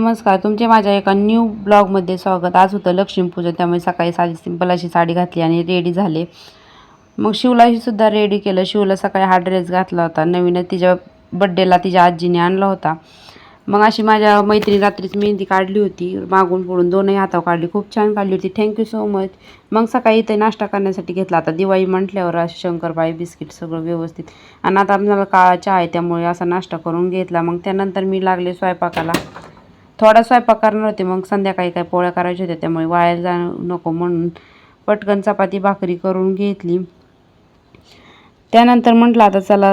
नमस्कार तुमचे माझ्या एका न्यू ब्लॉगमध्ये स्वागत. आज होतं लक्ष्मीपूजन त्यामुळे सकाळी साधी सिंपल अशी साडी घातली आणि रेडी झाले. मग शिवलाही सुद्धा रेडी केलं. शिवला सकाळी हा ड्रेस घातला होता. नवीनच तिच्या बड्डेला तिच्या आजीने आणला होता. मग अशी माझ्या मैत्रिणी रात्रीच मेहंदी काढली होती. मागून पुढून दोनही हातावर काढली. खूप छान काढली होती. थँक्यू सो मच मग सकाळी इथे नाश्ता करण्यासाठी घेतला आता दिवाळी म्हटल्यावर अशी शंकरपाळी बिस्किट सगळं व्यवस्थित. आणि आता आपल्याला काळा चहा आहे त्यामुळे असा नाश्ता करून घेतला. मग त्यानंतर मी लागले स्वयंपाकाला. थोडा स्वयंपाक करणार होते मग संध्याकाळी काय पोळ्या करायच्या होत्या त्यामुळे वाया जा नको म्हणून पटकन चपाती भाकरी करून घेतली. त्यानंतर म्हटलं आता चला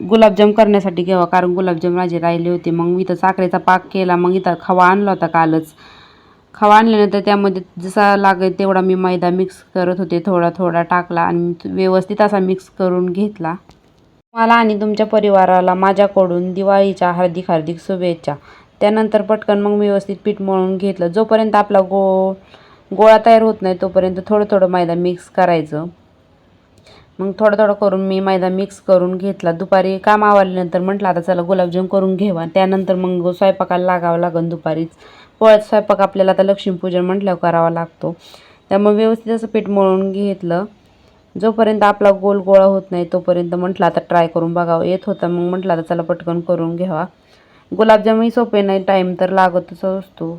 गुलाबजाम करण्यासाठी घ्यावा कारण गुलाबजाम माझे राहिले होते. मग मी तर साखरेचा पाक केला मग इथं खवा आणला होता कालच. खवा आणल्यानंतर त्यामध्ये जसा लागेल तेवढा मी मैदा मिक्स करत होते थोडा थोडा टाकला आणि व्यवस्थित असा मिक्स करून घेतला. मला आणि तुमच्या परिवाराला माझ्याकडून दिवाळीच्या हार्दिक हार्दिक शुभेच्छा. त्यानंतर पटकन मग व्यवस्थित पीठ मळून घेतलं. जोपर्यंत आपला गो गोळा तयार होत नाही तोपर्यंत थोडं थोडं मैदा मिक्स करायचं. मग थोडं थोडं करून मी मैदा मिक्स करून घेतला. दुपारी काम आवडल्यानंतर म्हटलं आता चला गुलाबजाम करून घेवा. त्यानंतर मग स्वयंपाकाला लागावं लागेल दुपारीच. पोळ्यात स्वयंपाक आपल्याला आता लक्ष्मीपूजन म्हटल्यावर करावा लागतो. त्यामुळे व्यवस्थित असं पीठ मळून घेतलं. जोपर्यंत आपला गोल गोळा होत नाही तोपर्यंत म्हटलं आता ट्राय करून बघावं. येत होता मग म्हटलं आता चला पटकन करून घ्यावा. गुलाबजामही सोपे नाही टाईम तर लागतच असतो.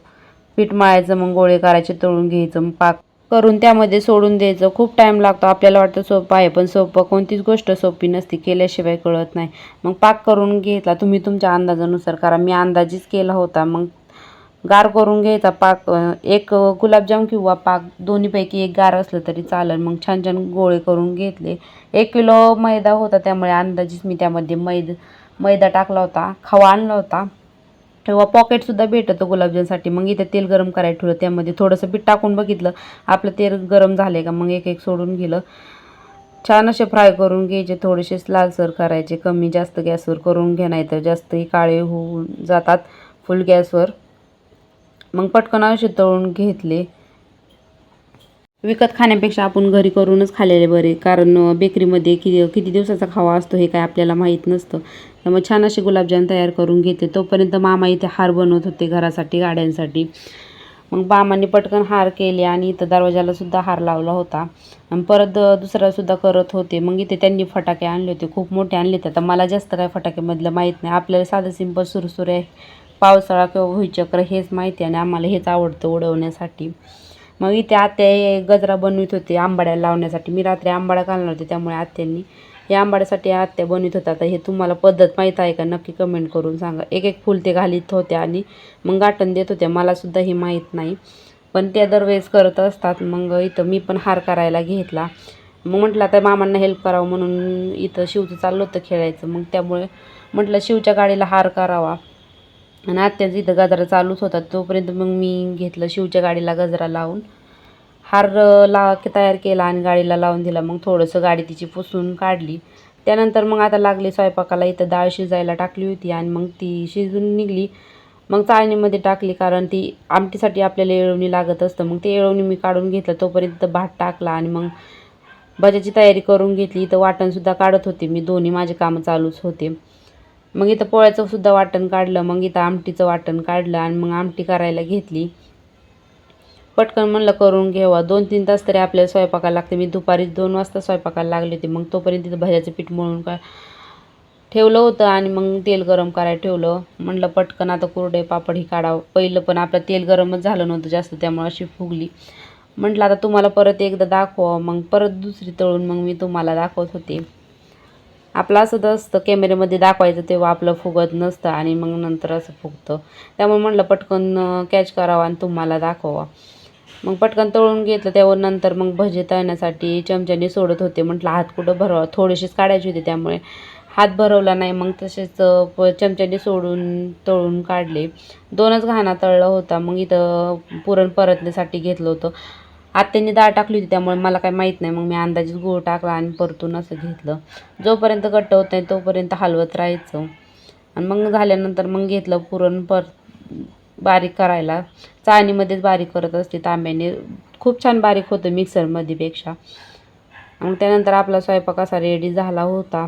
पीठ मळायचं मग गोळे करायचे तळून घ्यायचं मग पाक करून त्यामध्ये सोडून द्यायचं. खूप टाईम लागतो. आपल्याला वाटतं सोपं आहे पण सोपं कोणतीच गोष्ट सोपी नसते केल्याशिवाय कळत नाही. मग पाक करून घेतला. तुम्ही तुमच्या अंदाजानुसार करा. मी अंदाजीच केला होता. मग गार करून घ्यायचा पाक. एक गुलाबजाम किंवा पाक दोन्हीपैकी एक गार असलं तरी चालेल. मग छान छान गोळे करून घेतले. एक किलो मैदा होता त्यामुळे अंदाजीच मी त्यामध्ये मैद मैदा टाकला होता खवा आणला होता. किंवा पॉकेटसुद्धा भेटतं गुलाबजामसाठी. मग इथे तेल गरम करायला ठेवलं. त्यामध्ये थोडंसं पीठ टाकून बघितलं. आपलं तेल गरम झाले का? मग एक एक सोडून गेलं. छान असे फ्राय करून घ्यायचे. थोडेसे लालसर करायचे. कमी जास्त गॅसवर करून घ्या नाही तर जास्तही काळे होऊन जातात फुल गॅसवर मग पटकन असे तळून घेतले. विकत खाण्यापेक्षा आपण घरी करूनच खाल्लेले बरे. कारण बेकरीमध्ये किती किती दिवसाचा खावा असतो हे काय आपल्याला माहीत नसतं. त्यामुळे छान असे गुलाबजाम तयार करून घेते. तोपर्यंत मामा इथे हार बनवत होते घरासाठी गाड्यांसाठी. मग मामाने पटकन हार केले आणि इथं दरवाजाला सुद्धा हार लावला होता. आणि परत अं, दुसरा सुद्धा करत होते. मग इथे त्यांनी फटाके आणले होते. खूप मोठे आणले होते. आता मला जास्त काय फटाक्यामधलं माहीत नाही. आपल्याला साधं सिंपल सुरसुरे आहे पावसाळा किंवा भुईचक्र हेच माहिती आहे आणि आम्हाला हेच आवडतं उडवण्यासाठी. मग इथे आत्या गजरा बनवित होते आंबाड्याला लावण्यासाठी. मी रात्री आंबाडा घालणार होते त्यामुळे आत्यांनी या आंबाड्यासाठी आत्या बनवित होत्या. तर हे तुम्हाला पद्धत माहीत आहे का? नक्की कमेंट करून सांगा. एक एक फुल ते घालीत होत्या आणि मग गाठण देत होत्या. मलासुद्धा हे माहीत नाही. पण त्या दरवेळेस करत असतात. मग इथं मी पण हार करायला घेतला. मग म्हटलं आता मामांना हेल्प करावं म्हणून इथं शिवचं चाललं होतं खेळायचं. मग त्यामुळे म्हटलं शिवच्या गाडीला हार करावा. आणि आत्याचं इथं गजरा चालूच होता. तोपर्यंत मग मी घेतलं शिवच्या गाडीला गजरा लावून. हार ला तयार केला आणि गाडीला लावून दिला. मग थोडंसं गाडी तिची पुसून काढली. त्यानंतर मग आता लागली स्वयंपाकाला. इथं डाळ शिजायला टाकली होती आणि मग ती शिजून निघली. मग चाळणीमध्ये टाकली कारण ती आमटीसाठी आपल्याला येळवणी लागत असतं. मग ते येळवणी मी काढून घेतलं. तोपर्यंत भात टाकला आणि मग भज्याची तयारी करून घेतली. इथं वाटणसुद्धा काढत होते मी. दोन्ही माझे कामं चालूच होते. मग इथं पोळ्याचं सुद्धा वाटण काढलं मग इथं आमटीचं वाटण काढलं आणि मग आमटी करायला घेतली. पटकन म्हणलं करून घ्यावा दोन तीन तास तरी आपल्याला स्वयंपाकाला लागते. मी दुपारी दोन वाजता स्वयंपाकाला लागले होते. मग तोपर्यंत तिथं भज्याचं पीठ मळून का ठेवलं होतं आणि मग तेल गरम करायला ठेवलं. म्हणलं पटकन आता कुरडे पापड ही काढावं. पहिलं पण आपलं तेल गरमच झालं नव्हतं जास्त त्यामुळे अशी फुगली. म्हटलं आता तुम्हाला परत एकदा दाखवा. मग परत दुसरी तळून मग मी तुम्हाला दाखवत होते. आपलं असं असतं कॅमेऱ्यामध्ये दाखवायचं तेव्हा आपलं फुगत नसतं आणि मग नंतर असं फुगतं. त्यामुळे म्हटलं पटकन कॅच करावा आणि तुम्हाला दाखवा मग पटकन तळून घेतलं त्यावर नंतर मग भजे तळण्यासाठी चमच्याने सोडत होते. म्हटलं हात कुठं भरवा? थोडीशीच काढायची होती त्यामुळे. हात भरवला नाही मग तसेच प चमच्याने सोडून तळून काढले. दोनच घाणा तळला होता. मग इथं पुरण परतण्यासाठी घेतलं होतं. आत्याने डाळ टाकली होती त्यामुळे मला काही माहीत नाही. मग मी अंदाजेच गूळ टाकला आणि परतून असं घेतलं. जोपर्यंत घट्ट होत नाही तोपर्यंत हलवत राहायचं. आणि मग झाल्यानंतर मग घेतलं पुरण पर बारीक करायला. चाळणीमध्येच बारीक करत असते तांब्याने. खूप छान बारीक होतं मिक्सरमध्ये पेक्षा. मग त्यानंतर आपला स्वयंपाक असा रेडी झाला होता.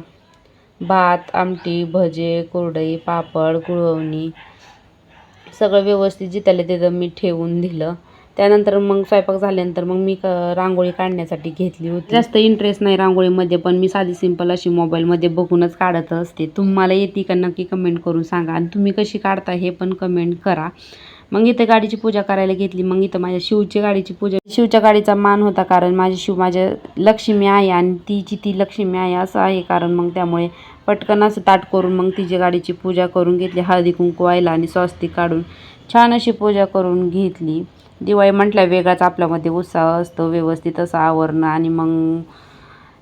भात आमटी भजे कुरडई पापड गुळवणी सगळं व्यवस्थित जिथल्या तिथं मी ठेवून दिलं. त्यानंतर मग स्वयंपाक झाल्यानंतर मग मी क रांगोळी काढण्यासाठी घेतली होती. जास्त इंटरेस्ट नाही रांगोळीमध्ये पण मी साधी सिंपल अशी मोबाईलमध्ये बघूनच काढत असते. तुम्हाला येते का नक्की कमेंट करून सांगा. आणि तुम्ही कशी काढता हे पण कमेंट करा. मग इथं गाडीची पूजा करायला घेतली. मग इथं माझ्या शिवची गाडीची पूजा. शिवच्या गाडीचा मान होता कारण माझी शिव माझ्या लक्ष्मी आहे आणि तिची ती लक्ष्मी आहे असं आहे कारण मग त्यामुळे पटकन असं ताट करून मग तिची गाडीची पूजा करून घेतली. हळदी कुंकू व्हायला आणि स्वस्तिक काढून छान अशी पूजा करून घेतली. दिवाळी म्हटल्या वेगळाच आपल्यामध्ये उत्साह असतो व्यवस्थित असं आवरणं आणि मग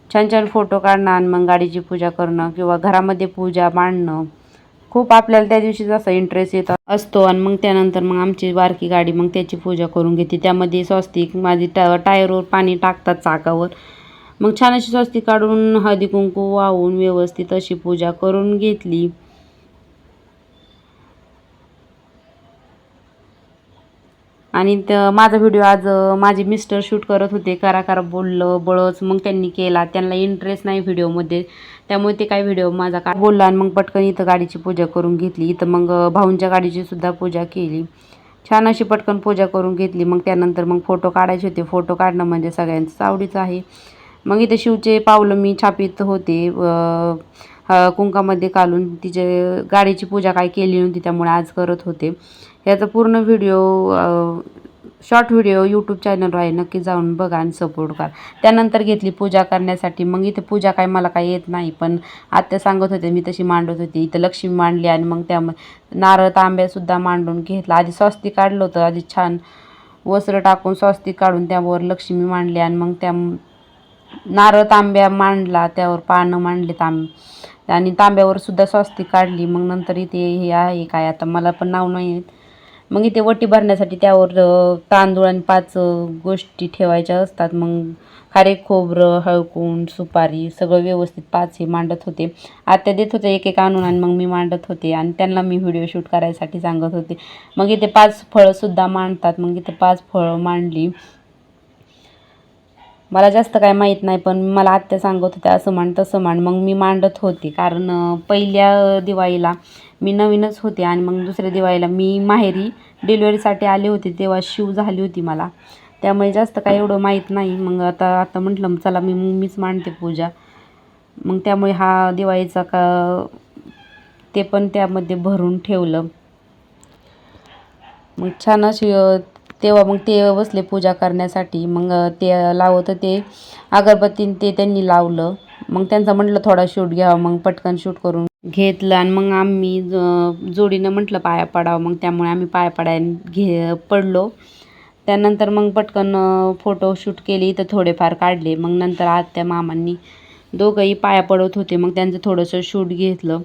छान छान फोटो काढणं आणि मग गाडीची पूजा करणं किंवा घरामध्ये पूजा मांडणं खूप आपल्याला त्या दिवशी जसा इंटरेस्ट येत असतो आणि मग त्यानंतर मग आमची बारकी गाडी मग त्याची पूजा करून घेते. त्यामध्ये स्वस्तिक माझी टा टायरवर पाणी टाकतात चाकावर. मग छान अशी स्वस्तिक काढून हळदी कुंकू वाहून व्यवस्थित अशी पूजा करून घेतली. आणि त माझा व्हिडिओ आज माझे मिस्टर शूट करत होते. करा करा बोललं बळच. मग त्यांनी केला. त्यांना इंटरेस्ट नाही व्हिडिओमध्ये त्यामुळे ते काय व्हिडिओ माझा का बोलला आणि मग पटकन इथं गाडीची पूजा करून घेतली. इथं मग भाऊंच्या गाडीची सुद्धा पूजा केली. छान अशी पटकन पूजा करून घेतली. मग त्यानंतर मग फोटो काढायचे होते. फोटो काढणं म्हणजे सगळ्यांचंच आवडीचं आहे. मग इथे शिवचे पावलं मी छापित होते. कुंकामध्ये घालून तिचे गाडीची पूजा काय केली नव्हती. त्यामुळे आज करत होते. याचा पूर्ण व्हिडिओ शॉर्ट व्हिडिओ यूट्यूब चॅनलवर आहे. नक्की जाऊन बघा आणि सपोर्ट करा. त्यानंतर घेतली पूजा करण्यासाठी. मग इथे पूजा काय मला काही येत नाही. पण आत्या सांगत होते मी तशी मांडत होती. इथं लक्ष्मी मांडली आणि मग त्यामध्ये नारळ तांब्यासुद्धा मांडून घेतला. आधी स्वस्ती काढलं होतं. आधी छान वस्त्र टाकून स्वस्ती काढून त्यावर लक्ष्मी मांडली आणि मग त्या नारळ तांब्या मांडला. त्यावर पानं मांडले तांब आणि तांब्यावर सुद्धा काढली. मग नंतर इथे हे आहे काय? आता मला पण नाव नाही येत. मग इथे वटी भरण्यासाठी त्यावर तांदूळ आणि पाच गोष्टी ठेवायच्या असतात. मग खारे खोबरं हळकून सुपारी सगळं व्यवस्थित पाच हे मांडत होते. आत्या देत होते एक एक आणून आणि मग मी मांडत होते आणि त्यांना मी व्हिडिओ शूट करायसाठी सांगत होते. मग इथे पाच फळंसुद्धा मांडतात. मग इथे पाच फळं मांडली. मला जास्त काय माहीत नाही पण मला आत्या सांगत होत्या असं मान तसं मान मग मी मांडत होते कारण पहिल्या दिवाळीला मी नवीनच होते आणि मग दुसऱ्या दिवाळीला मी माहेरी डिलिव्हरीसाठी आले होते तेव्हा शिव झाली होती मला. त्यामुळे जास्त काय एवढं माहीत नाही. मग आता आता म्हटलं चला मी मीच मांडते पूजा. मग त्यामुळे हा दिवाळीचा का ते पण त्यामध्ये भरून ठेवलं. मग छान अशी तेव्हा मग ते बसले पूजा करण्यासाठी. मग ते लावत होते. अगरबत्तीन ते त्यांनी लावलं. मग त्यांचा म्हटलं थोडा शूट घ्यावा. मग पटकन शूट करून घेतलं आणि मग आम्ही जोडीनं म्हटलं पाया पडावं. मग त्यामुळे आम्ही पाया पडायला घे पडलो. त्यानंतर मग पटकन फोटो शूट केले इथं थोडेफार काढले. मग नंतर आत्या मामांनी दोघंही पाया पडत होते. मग त्यांचं थोडंसं शूट घेतलं.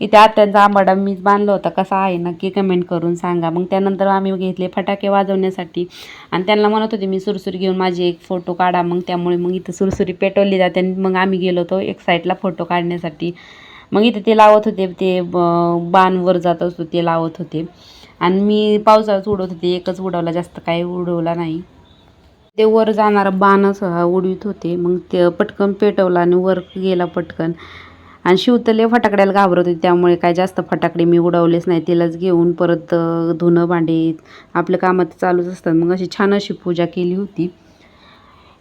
इथे आत्यांचा आंबाडा मीच बांधला होता. कसा आहे? नक्की कमेंट करून सांगा. मग त्यानंतर आम्ही घेतले फटाके वाजवण्यासाठी. आणि त्यांना म्हणत होते मी सुरसुरी घेऊन माझे एक फोटो काढा. मग त्यामुळे मग इथं सुरसुरी पेटवली जाते आणि मग आम्ही गेलो होतो एक साईडला फोटो काढण्यासाठी. मग इथे ते लावत होते ते ब- जात असतो ते लावत होते. आणि मी पावसाळ्यात उडवत होते एकच उडवला जास्त काही उडवला नाही. ते वर जाणारा बाणच उडवित उडवीत होते. मग ते पटकन पेटवला आणि वर गेला पटकन. आणि शिवतले फटाकड्याला घाबरत होते. त्यामुळे काय जास्त फटाकडे मी उडवलेच नाही. तिलाच घेऊन परत धुणं भांडी आपलं कामात चालूच असतात मग अशी छान अशी पूजा केली होती.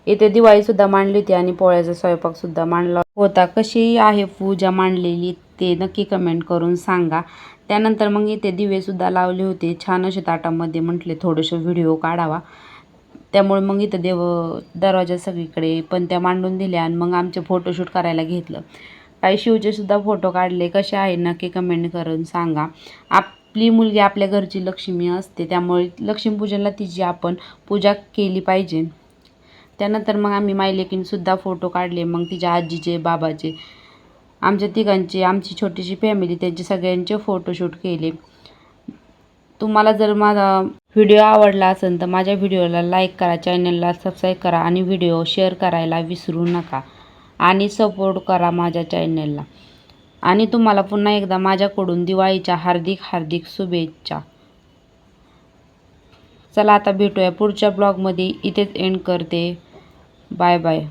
येथे दिवाळीसुद्धा मांडली होती आणि पोळ्याचा स्वयंपाकसुद्धा मांडला होता. कशी आहे पूजा मांडलेली ते नक्की कमेंट करून सांगा. त्यानंतर मग इथे दिवेसुद्धा लावले होते. छान असे ताटामध्ये म्हटले थोडंसं व्हिडिओ काढावा. त्यामुळे मग इथं देव दरवाजा सगळीकडे पण त्या मांडून दिल्या आणि मग आमचे फोटोशूट करायला घेतलं. काही शिवचे सुद्धा फोटो काढले. कसे आहे? नक्की कमेंट करून सांगा. आपली मुलगी आपल्या घरची लक्ष्मी असते. त्यामुळे लक्ष्मीपूजनला तिची आपण पूजा केली पाहिजे. त्यानंतर मग आम्ही मायलेकींसुद्धा फोटो काढले. मग तिच्या आजीचे बाबाचे आमच्या तिघांचे आमची छोटीशी फॅमिली त्यांचे सगळ्यांचे फोटोशूट केले. तुम्हाला जर माझा व्हिडिओ आवडला असेल तर माझ्या व्हिडिओला लाईक करा चॅनलला सबस्क्राईब करा आणि व्हिडिओ शेअर करायला विसरू नका. आणि सपोर्ट करा माझ्या चॅनलला आणि तुम्हाला पुन्हा एकदा माझ्याकडून दिवाळीच्या हार्दिक हार्दिक शुभेच्छा. चला आता भेटूया पुढच्या ब्लॉगमध्ये इथेच एंड करते. Bye bye